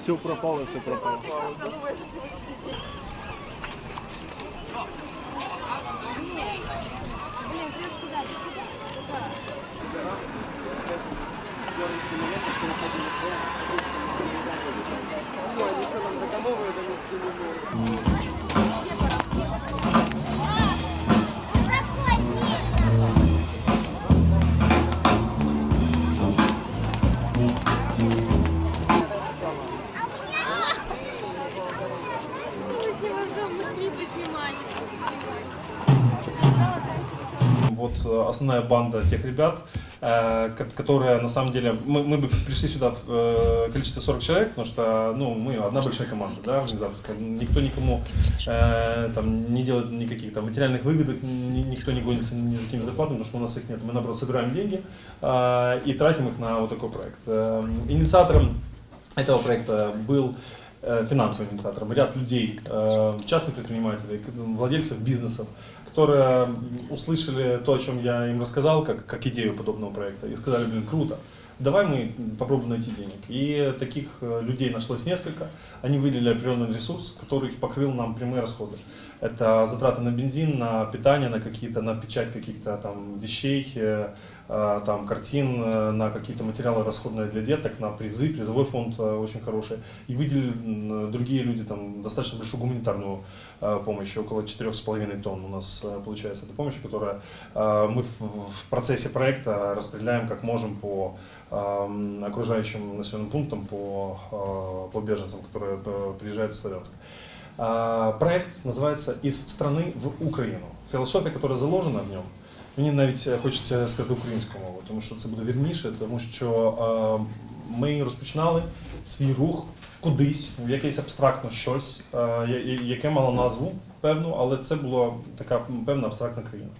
Все пропало, все пропало. Вот э, основная банда тех ребят, э, ко- которые на самом деле, мы, мы бы пришли сюда в э, количестве 40 человек, потому что ну, мы одна большая команда, да, внезапно. Никто никому э, там, не делает никаких там, материальных выгодок, ни- никто не гонится ни за какими зарплатами, потому что у нас их нет. Мы, наоборот, собираем деньги э, и тратим их на вот такой проект. Инициатором этого проекта был финансовым инициатором, ряд людей, частных предпринимателей, владельцев бизнесов, которые м, услышали то, о чем я им рассказал, как, как идею подобного проекта, и сказали, блин, круто, давай мы попробуем найти денег. И таких э, людей нашлось несколько, они выделили определенный ресурс, который покрыл нам прямые расходы. Это затраты на бензин, на питание, на какие-то, на печать каких-то там вещей, э, э, там картин, э, на какие-то материалы расходные для деток, на призы, призовой фонд э, очень хороший. И выделили м, другие люди там достаточно большую гуманитарную э, помощь, около 4,5 тонн у нас э, получается эта помощь, которая э, мы в, в процессе проекта распределяем как можем по эм, окружающим населенным пунктам, по, э, по беженцам, которые э, приезжают в Славянск. А, Проект називається «Із страни в Україну». Філософія, яка заложена в ньому, мені навіть е, хочеться сказати українською мовою, тому що це буде вірніше, тому що е, ми розпочинали свій рух кудись, в якесь абстрактно щось, е, яке мало назву певну, але це була така певна абстрактна країна.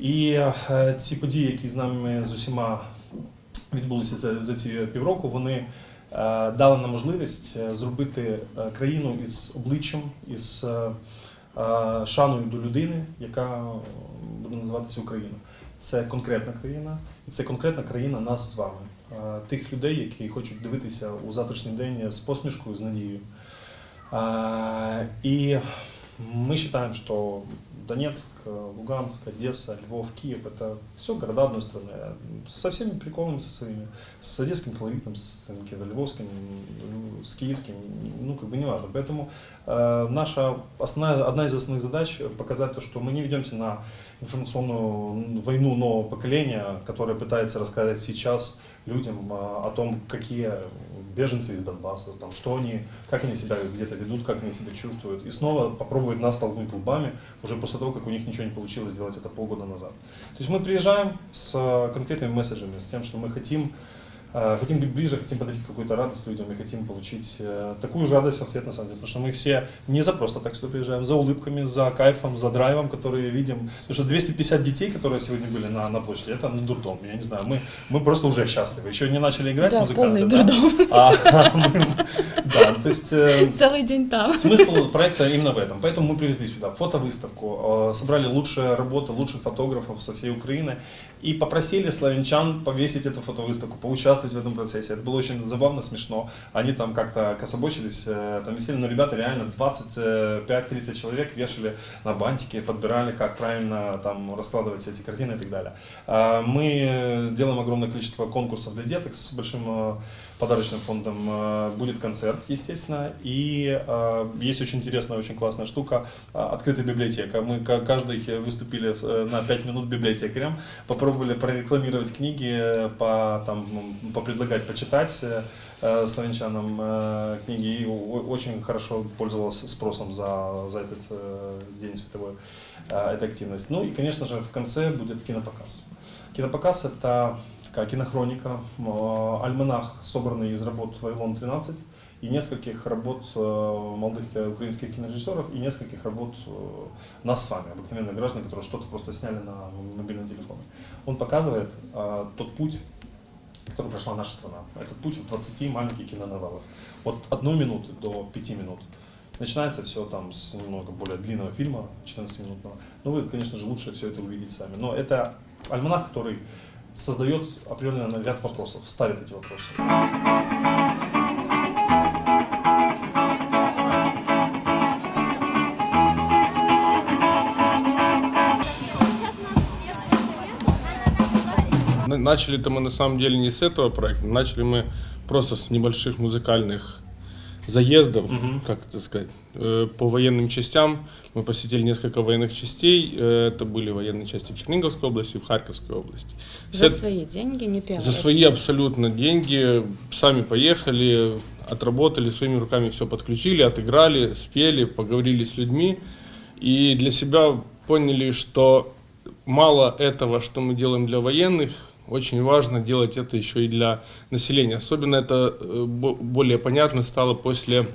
І ці події, які з нами з усіма відбулися за, ці півроку, вони дали нам можливість зробити країну із обличчям, із шаною до людини, яка е, буде називатися Україна. Це конкретна країна, і це конкретна країна нас з вами, е, тих людей, які хочуть дивитися у завтрашній день з посмішкою, з надією. Е, І мы считаем, что Донецк, Луганск, Одесса, Львов, Киев это все города одной страны. Со всеми приколами, со своими, с одесским колоритом, с там, львовским, с киевским, ну как бы не важно. Поэтому э, наша основная, одна из основных задач показать то, что мы не ведемся на информационную войну нового поколения, которое пытается рассказать сейчас людям а, о том, какие беженцы из Донбасса, там, что они, как они себя где-то ведут, как они себя чувствуют, и снова попробовать нас толкнуть лбами уже после того, как у них ничего не получилось сделать это полгода назад. То есть мы приезжаем с э, конкретными месседжами, с тем, что мы хотим Хотим быть ближе, хотим подарить какую-то радость людям и хотим получить э, такую же радость в ответ на самом деле. Потому что мы все не за просто так сюда приезжаем, за улыбками, за кайфом, за драйвом, который видим. Потому что 250 детей, которые сегодня были на, на площади, это ну, дурдом, я не знаю. Мы, мы просто уже счастливы. Еще не начали играть Да, музыканты. полный да? дурдом. А, мы- да, то есть э, Целый день там. Смысл проекта именно в этом. Поэтому мы привезли сюда фотовыставку, э, собрали лучшие работы лучших фотографов со всей Украины и попросили славянчан повесить эту фотовыставку, поучаствовать в этом процессе. Это было очень забавно, смешно. Они там как-то кособочились, э, там висели, но ребята реально 25-30 человек вешали на бантики, подбирали, как правильно там раскладывать эти картины и так далее. А, Мы делаем огромное количество конкурсов для деток с большим э, подарочным фондом. Э, Будет концерт, естественно, и э, есть очень интересная, очень классная штука э, открытая библиотека. Мы ка- каждый выступили на 5 минут библиотекарем, попробовали прорекламировать книги, по, там, попредлагать почитать славянчанам книги, и очень хорошо пользовался спросом за, за этот день световой, эта активность. Ну и, конечно же, в конце будет кинопоказ. Кинопоказ это такая кинохроника, э, альманах, собранный из работ Вавилон-13 и нескольких работ э, молодых э, украинских кинорежиссеров и нескольких работ нас с вами, обыкновенных граждан, которые что-то просто сняли на мобильный телефон. Он показывает тот путь, который прошла наша страна. Этот путь в 20 маленьких киноновеллах. От одной минуты до пяти минут. Начинается все там с немного более длинного фильма, 14-минутного. Но вы, конечно же, лучше все это увидеть сами. Но это альманах, который создает определенный ряд вопросов, ставит эти вопросы. На- Начали-то мы на самом деле не с этого проекта, начали мы просто с небольших музыкальных заездов, Мгм. как это сказать, э, по военным частям. Мы посетили несколько военных частей. Э, Это были военные части в Черниговской области, в Харьковской области. За С- свои деньги, не первый за раз. свои абсолютно деньги сами поехали, отработали, своими руками все подключили, отыграли, спели, поговорили с людьми. И для себя поняли, что мало этого, что мы делаем для военных, очень важно делать это еще и для населения. Особенно это э, бо- более понятно стало после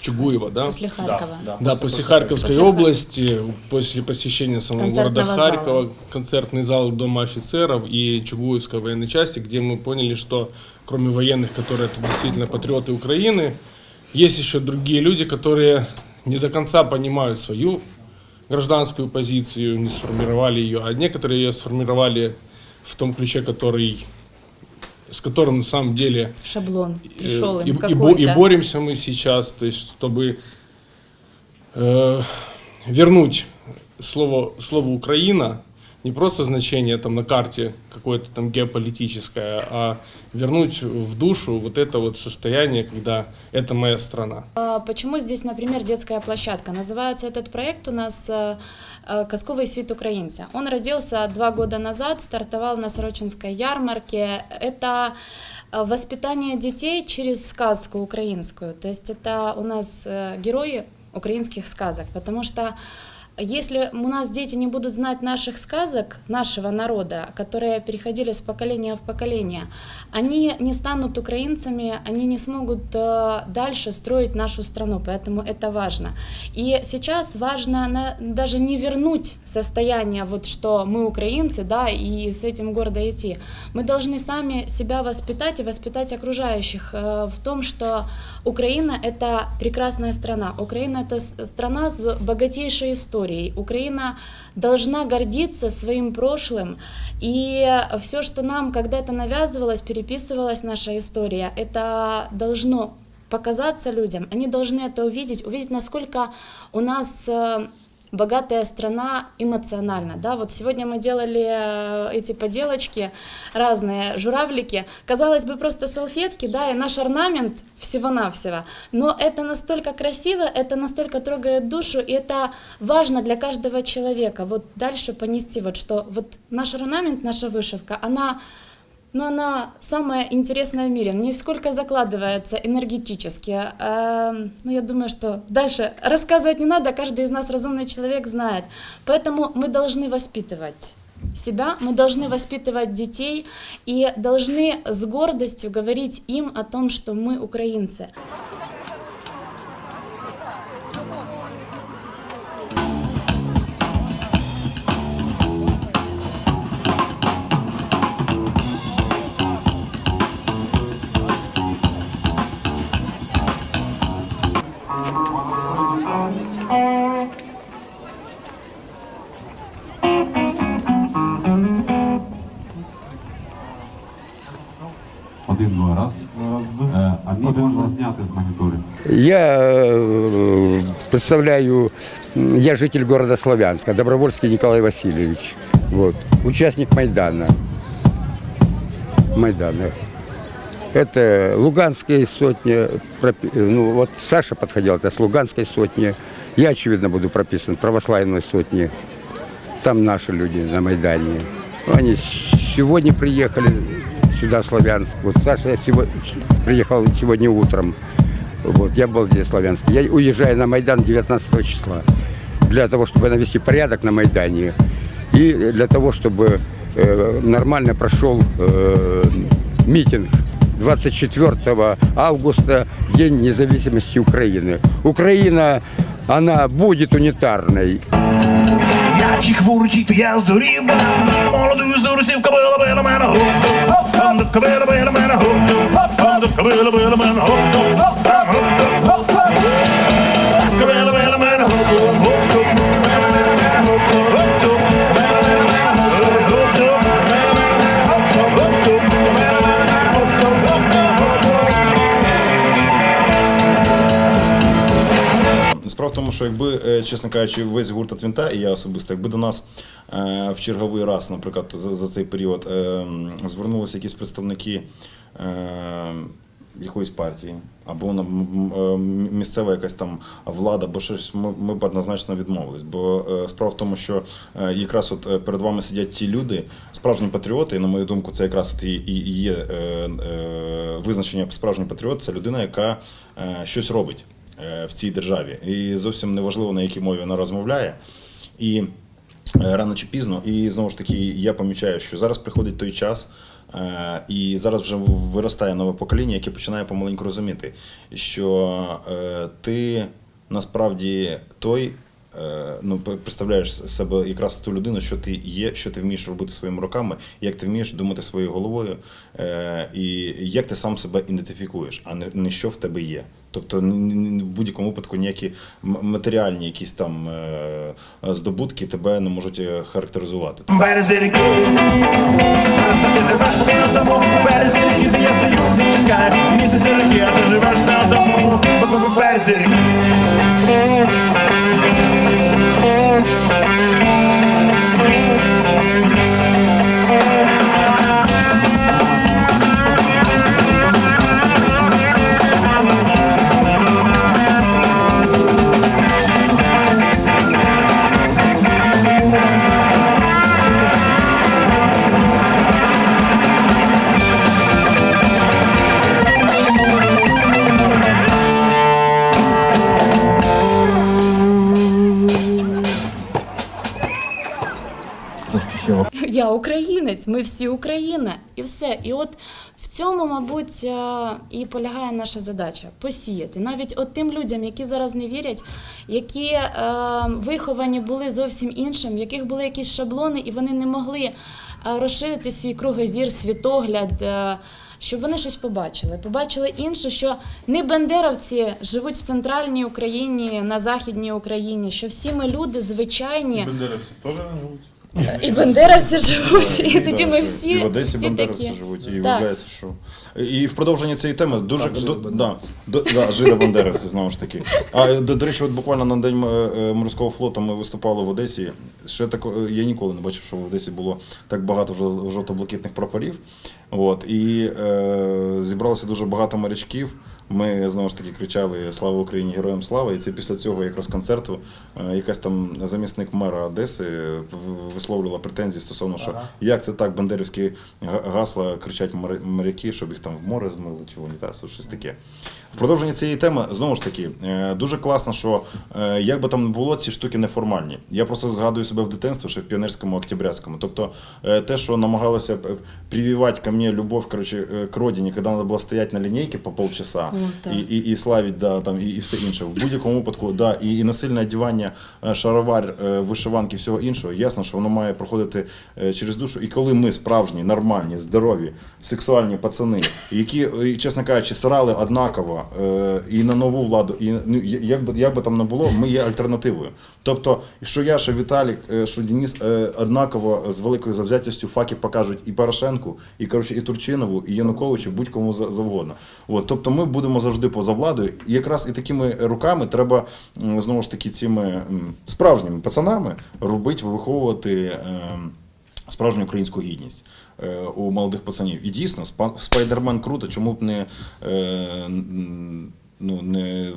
Чугуева, да? После Харькова. Да, после Харьковской После области, после посещения самого города Харькова, зала. концертный зал Дома офицеров и Чугуевской военной части, где мы поняли, что кроме военных, которые это действительно патриоты Украины, есть еще другие люди, которые не до конца понимают свою гражданскую позицию, не сформировали ее, а некоторые ее сформировали в том ключе, который, с которым на самом деле Шаблон Э, пришел и, им и бо- какой-то. и боремся мы сейчас, то есть, чтобы э, вернуть слово, слово Украина, не просто значение там на карте какое-то там геополитическое, а вернуть в душу вот это вот состояние, когда это моя страна. А Почему здесь, например, детская площадка? Называется этот проект у нас э, э, «Казковый свит украинца». Он родился два года назад, стартовал на Сорочинской ярмарке. Это э, воспитание детей через сказку украинскую. То есть это у нас герои украинских сказок, потому что если у нас дети не будут знать наших сказок, нашего народа, которые переходили с поколения в поколение, они не станут украинцами, они не смогут э, дальше строить нашу страну, поэтому это важно. И сейчас важно даже не вернуть состояние, вот что мы украинцы, да, и с этим гордо идти. Мы должны сами себя воспитать и воспитать окружающих э, в том, что Украина – это прекрасная страна. Украина – это страна с богатейшей историей. Украина должна гордиться своим прошлым. И все, что нам когда-то навязывалось, переписывалась наша история, это должно показаться людям. Они должны это увидеть, увидеть, насколько у нас э, богатая страна эмоционально. Да? Вот сегодня мы делали э, эти поделочки, разные журавлики. Казалось бы, просто салфетки, да, и наш орнамент всего-навсего. Но это настолько красиво, это настолько трогает душу, и это важно для каждого человека. Вот дальше понести, вот что вот наш орнамент, наша вышивка, она но она самая интересная в мире. Не сколько закладывается энергетически. Эм, Ну, я думаю, что дальше рассказывать не надо, каждый из нас разумный человек знает. Поэтому мы должны воспитывать себя, мы должны воспитывать детей и должны с гордостью говорить им о том, что мы украинцы. Е, А відео можна зняти з моніторів. Я э, представляю, м, я житель города Славянска, Добровольский Николай Васильевич, вот, участник Майдана. Майдана. Это Луганская сотня, пропи- ну вот Саша подходил, это с Луганской сотни. Я, очевидно, буду прописан в православной сотне. Там наши люди на Майдане. Они сегодня приехали сюда, в Славянск. Вот Саша сегодня, приехал сегодня утром. Вот, я был здесь в Славянске. Я уезжаю на Майдан 19 числа для того, чтобы навести порядок на Майдане и для того, чтобы э, нормально прошел э, митинг 24 августа, День независимости Украины. Украина, она будет унитарной. Я чихвур, чіт, я здурів, молоду Hop kabala bayala bayala hop. Hop hop. Kabala bayala bayala hop hop hop. Hop kabala bayala bayala hop hop. Гоп. що якби, е, чесно кажучи, весь гурт от Вінта, і я особисто, якби до нас е, в черговий раз, наприклад, за, за цей період е, звернулися якісь представники якоїсь партії, або місцева якась там влада, або щось, ми, ми б однозначно відмовились. Бо справа в тому, що якраз от перед вами сидять ті люди, справжні патріоти, і на мою думку, це якраз і, і є визначення справжній патріот, це людина, яка щось робить в цій державі. І зовсім неважливо, на якій мові вона розмовляє. І е, рано чи пізно. І знову ж таки, я помічаю, що зараз приходить той час, е, і зараз вже виростає нове покоління, яке починає помаленьку розуміти, що е, ти насправді той. Е, Ну, пр- представляєш себе якраз ту людину, що ти є, що ти вмієш робити своїми руками, як ти вмієш думати своєю головою, е, і як ти сам себе ідентифікуєш, а не, що в тебе є. Тобто в будь-якому випадку ніякі матеріальні якісь там е, здобутки тебе не можуть характеризувати. Розставити на тому Березерики, де я стою, не чекаю Місяці роки, а ти живеш на тому Березерики Я українець, ми всі Україна, і все. І от в цьому, мабуть, е, і полягає наша задача посіяти. Навіть от тим людям, які зараз не вірять, які е, виховані були зовсім іншим, в яких були якісь шаблони, і вони не могли е, розширити свій кругозір, світогляд. е, щоб вони щось побачили. Побачили інше, що не бандеровці живуть в центральній Україні, на західній Україні, що всі ми люди звичайні. Бендеровцы тоже живут. І бандеровці живуть, і тоді ми всі, і в Одесі всі бандеровці такі. живуть, і Так. виявляється, що і в продовження цієї теми дуже до, да, до, да, жида бандеровці знову ж таки. А до, до речі, от буквально на день е, е, морського флоту ми виступали в Одесі. Ще тако, е, я ніколи не бачив, що в Одесі було так багато жо- жовто-блакитних прапорів. От і е, зібралося дуже багато морячків. Ми знову ж таки кричали Слава Україні, героям слава! І це після цього якраз концерту е, якась там замісник мера Одеси висловлювала претензії стосовно, що як це так бандерівські га- гасла кричать моря- моряки, щоб їх там в море змили чи в унітаз, от щось таке. В продовження цієї теми знову ж таки е, дуже класно, що е, як би там не було, ці штуки неформальні. Я просто згадую себе в дитинстві, ще в піонерському октябрятському. Тобто те, що намагалося прививати ко мне любов короче, к родині, коли треба було стояти на лінійці по полчаса і, і, і славить, да, там, і, і все інше. В будь-якому випадку, да, і, і насильне одягання е, шаровар, е, вишиванки, всього іншого, ясно, що воно має проходити е, через душу. І коли ми справжні, нормальні, здорові, сексуальні пацани, які, чесно кажучи, срали однаково і на нову владу, і ну, як би, як би там не було, ми є альтернативою. Тобто, що я, що Віталік, що Денис однаково з великою завзятістю факи покажуть і Порошенку, і коротше, і Турчинову, і Януковичу, будь-кому за- завгодно. От, тобто ми будемо завжди поза владою. І якраз і такими руками треба знову ж таки цими справжніми пацанами робити, виховувати. ем, справжню українську гідність е, у молодих пацанів. І дійсно, Спайдермен круто, чому б не, е, ну, не,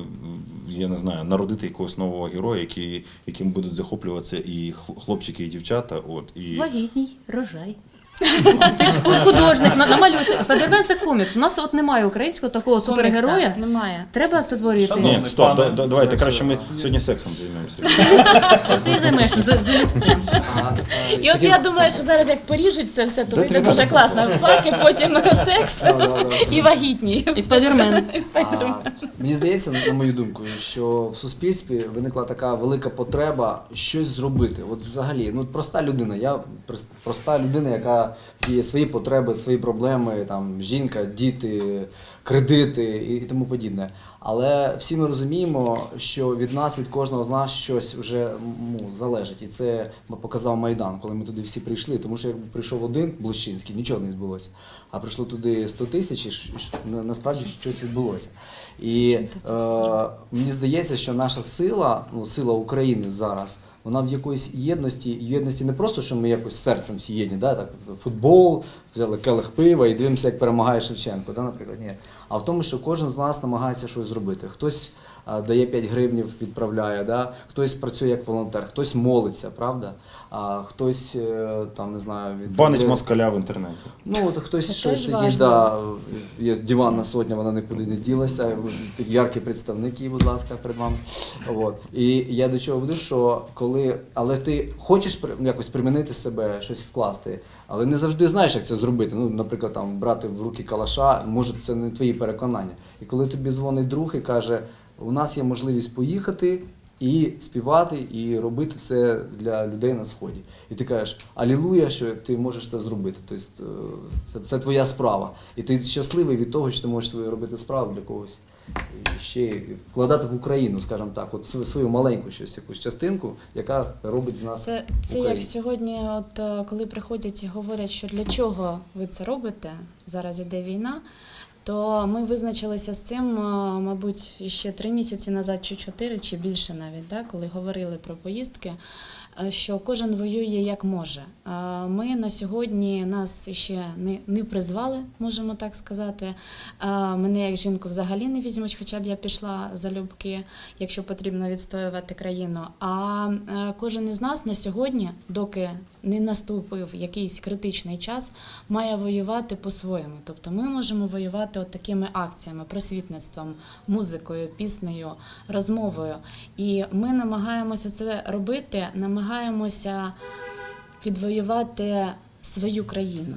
я не знаю, народити якогось нового героя, який, яким будуть захоплюватися і хл- хлопчики, і дівчата. От, і... Вагітній, рожай. Ти ж художник, на- намалюй. Спайдермен це комікс. У нас от немає українського такого супергероя. Немає. Треба створити. Шановний Ні, стоп, пане да, давайте краще ми а- сьогодні сексом займемося. Ти займешся з, з. І от я думаю, що зараз як поріжуть це все, то Да, вийде дуже класно. Факи, потім секс і вагітні. І спайдермен. І спайдермен. Мені здається, на мою думку, що в суспільстві виникла така велика потреба щось зробити. От взагалі, ну проста людина. Я прос- проста людина, яка є свої потреби, свої проблеми, там жінка, діти, кредити і, тому подібне. Але всі ми розуміємо, що від нас, від кожного з нас щось вже ну, залежить. І це показав Майдан, коли ми туди всі прийшли. Тому що якби прийшов один Блощинський, нічого не відбулося. А прийшло туди 100 тисяч, і насправді щось відбулося. І е, мені здається, що наша сила, ну сила України зараз, вона в якоїсь єдності, єдності не просто, що ми якось серцем всі єдні, да, так, футбол, взяли келих пива і дивимося, як перемагає Шевченко, да, наприклад, ні. А в тому, що кожен з нас намагається щось зробити. Хтось дає 5 гривнів, відправляє, да? хтось працює як волонтер, хтось молиться, правда? А хтось е, там не знаю, від Банить москаля в інтернеті. Ну, от хтось Це щось якісь, да, є диванна сотня, вона нікуди не ділася. Яркий представник її, будь ласка, перед вами. От. І я до чого веду, що коли, але ти хочеш при- якось примінити себе, щось вкласти, але не завжди знаєш, як це зробити. Ну, наприклад, там брати в руки калаша, може, це не твої переконання. І коли тобі дзвонить друг і каже, у нас є можливість поїхати. І співати, і робити це для людей на сході. І ти кажеш, алілуя, що ти можеш це зробити. Тобто е, це, це твоя справа. І ти щасливий від того, що ти можеш свою робити справу для когось. І ще вкладати в Україну, скажімо так, от свою, свою маленьку щось, якусь частинку, яка робить з нас. Це, це як сьогодні, от е, коли приходять і говорять, що для чого ви це робите, зараз іде війна, то ми визначилися з цим, е, мабуть, ще три місяці назад, чи чотири, чи більше навіть, да, коли говорили про поїздки, що кожен воює як може. Е, Ми на сьогодні нас ще не, не призвали, можемо так сказати. Е, Мене як жінку взагалі не візьмуть, хоча б я пішла залюбки, якщо потрібно відстоювати країну. А е, кожен із нас на сьогодні, доки не наступив якийсь критичний час, має воювати по-своєму. Тобто ми можемо воювати от такими акціями, просвітництвом, музикою, піснею, розмовою. І ми намагаємося це робити, намагаємося відвоювати свою країну.